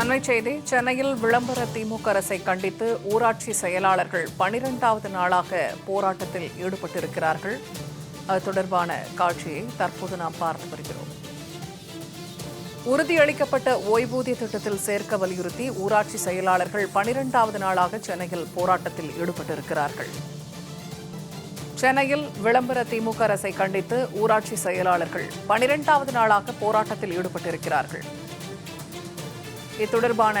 அண்மை செய்தி சென்னையில் விளம்பர திமுக அரசை கண்டித்து ஊராட்சி செயலாளர்கள் பனிரெண்டாவது நாளாக போராட்டத்தில் ஈடுபட்டிருக்கிறார்கள். அது தொடர்பான காட்சியை தற்போது நாம் பார்த்து வருகிறோம். உறுதியளிக்கப்பட்ட ஓய்வூதிய திட்டத்தில் சேர்க்க வலியுறுத்தி ஊராட்சி செயலாளர்கள் பனிரெண்டாவது நாளாக சென்னையில் போராட்டத்தில் ஈடுபட்டிருக்கிறார்கள். சென்னையில் விளம்பர திமுக அரசை கண்டித்து ஊராட்சி செயலாளர்கள் பனிரெண்டாவது நாளாக போராட்டத்தில் ஈடுபட்டிருக்கிறார்கள். இது தொடர்பான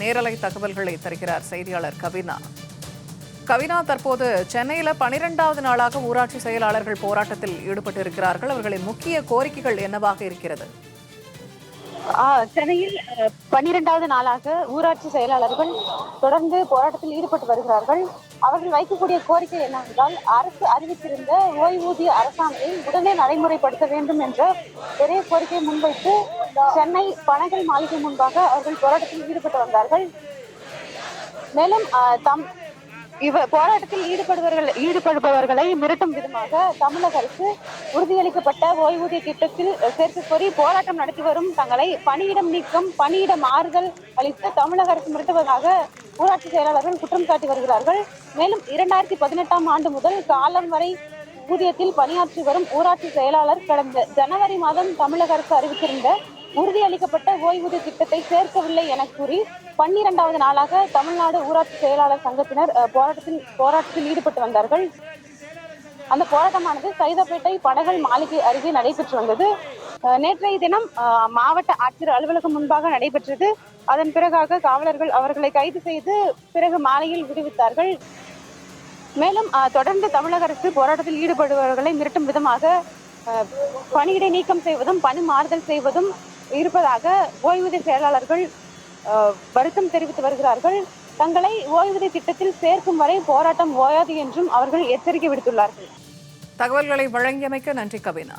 நேரலை தகவல்களை தருகிறார் செய்தியாளர் கவினா. கவினா தற்போது சென்னையில பனிரெண்டாவது நாளாக ஊராட்சி செயலாளர்கள் போராட்டத்தில் ஈடுபட்டிருக்கிறார்கள். அவர்களின் முக்கிய கோரிக்கைகள் என்னவாக இருக்கிறது? சென்னையில் பனிரெண்டாவது நாளாக ஊராட்சி செயலாளர்கள் தொடர்ந்து போராட்டத்தில் ஈடுபட்டு வருகிறார்கள். அவர்கள் வைக்கக்கூடிய கோரிக்கை என்னவென்றால் அரசு அறிவித்திருந்த ஓய்வூதிய அரசாணையை உடனே நடைமுறைப்படுத்த வேண்டும் என்ற பெரிய கோரிக்கையை முன்வைத்து சென்னை பனகல் மாளிகை முன்பாக அவர்கள் போராட்டத்தில் ஈடுபட்டு வந்தார்கள். மேலும் தம் இவ போராட்டத்தில் ஈடுபடுபவர்கள் ஈடுபடுபவர்களை மிரட்டும் விதமாக தமிழக அரசு உறுதியளிக்கப்பட்ட ஓய்வூதிய திட்டத்தில் சேர்க்க கோரி போராட்டம் நடத்தி வரும் தங்களை பணியிடம் நீக்கம் பணியிட மாறுதல் அளித்து தமிழக அரசு மிரட்டுவதாக ஊராட்சி செயலாளர்கள் குற்றம் சாட்டி வருகிறார்கள். மேலும் இரண்டாயிரத்தி பதினெட்டாம் ஆண்டு முதல் காலம் வரை ஊதியத்தில் பணியாற்றி வரும் ஊராட்சி செயலாளர் கடந்த ஜனவரி மாதம் தமிழக அரசு அறிவித்திருந்த உறுதியளிக்கப்பட்ட ஓய்வூதிய திட்டத்தை சேர்க்கவில்லை என கூறி பன்னிரெண்டாவது நாளாக தமிழ்நாடு ஊராட்சி செயலாளர் சங்கத்தினர் போராட்டத்தில் போராட்டத்தில் ஈடுபட்டு வந்தார்கள். அந்த போராட்டமானது சைதாப்பேட்டை படகல் மாளிகை அருகே நடைபெற்று வந்தது. நேற்றைய தினம் மாவட்ட ஆட்சியர் அலுவலகம் முன்பாக நடைபெற்றது. அதன் பிறகாக காவலர்கள் அவர்களை கைது செய்து பிறகு மாலையில் விடுவித்தார்கள். மேலும் தொடர்ந்து தமிழக அரசு போராட்டத்தில் ஈடுபடுபவர்களை மிரட்டும் விதமாக பணியிடை நீக்கம் செய்வதும் பணி மாறுதல் செய்வதும் இருப்பதாக ஓய்வூதிய செயலாளர்கள் வருத்தம் தெரிவித்து வருகிறார்கள். தங்களை ஓய்வூதிய திட்டத்தில் சேர்க்கும் வரை போராட்டம் ஓயாது என்றும் அவர்கள் எச்சரிக்கை விடுத்துள்ளார்கள். தகவல்களை வழங்கியமைக்க நன்றி கவினா.